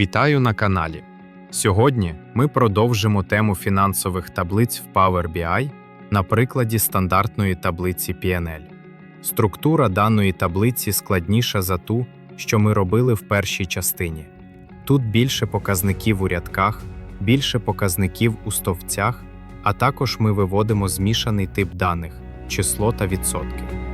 Вітаю на каналі. Сьогодні ми продовжимо тему фінансових таблиць в Power BI на прикладі стандартної таблиці PNL. Структура даної таблиці складніша за ту, що ми робили в першій частині. Тут більше показників у рядках, більше показників у стовпцях, а також ми виводимо змішаний тип даних число та відсотки.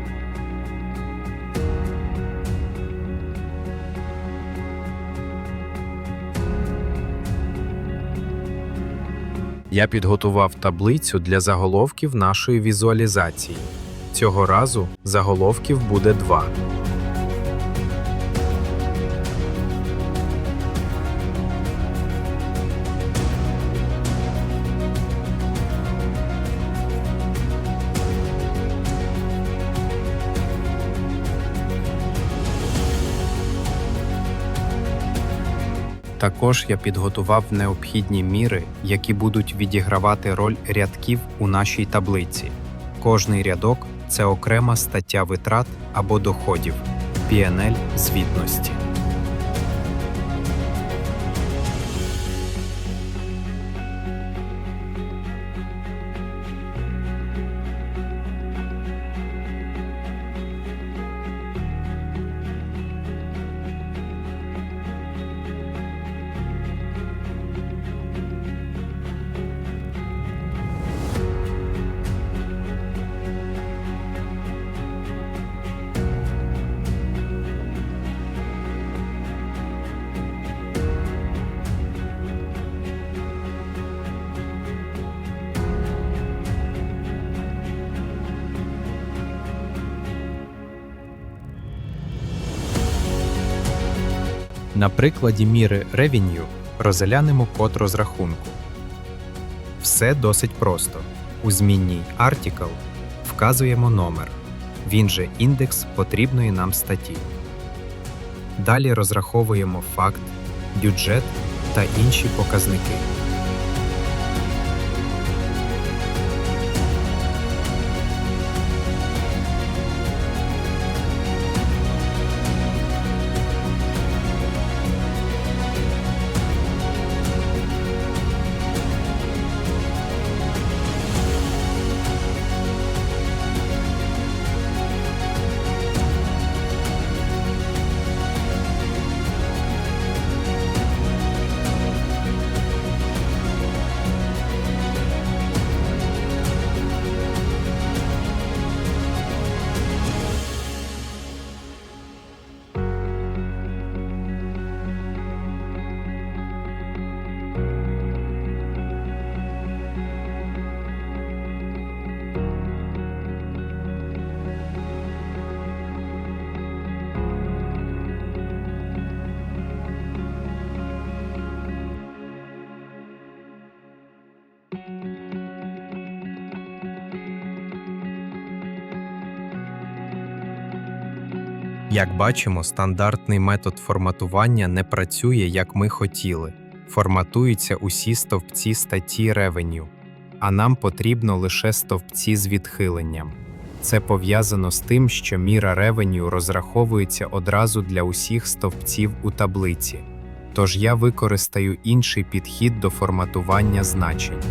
Я підготував таблицю для заголовків нашої візуалізації. Цього разу заголовків буде два. Також я підготував необхідні міри, які будуть відігравати роль рядків у нашій таблиці. Кожний рядок це окрема стаття витрат або доходів PNL звітності. На прикладі міри Revenue розглянемо код розрахунку. Все досить просто. У змінній Article вказуємо номер, він же індекс потрібної нам статті. Далі розраховуємо факт, бюджет та інші показники. Як бачимо, стандартний метод форматування не працює, як ми хотіли. Форматуються усі стовпці статті Revenue, а нам потрібно лише стовпці з відхиленням. Це пов'язано з тим, що міра Revenue розраховується одразу для усіх стовпців у таблиці. Тож я використаю інший підхід до форматування значень.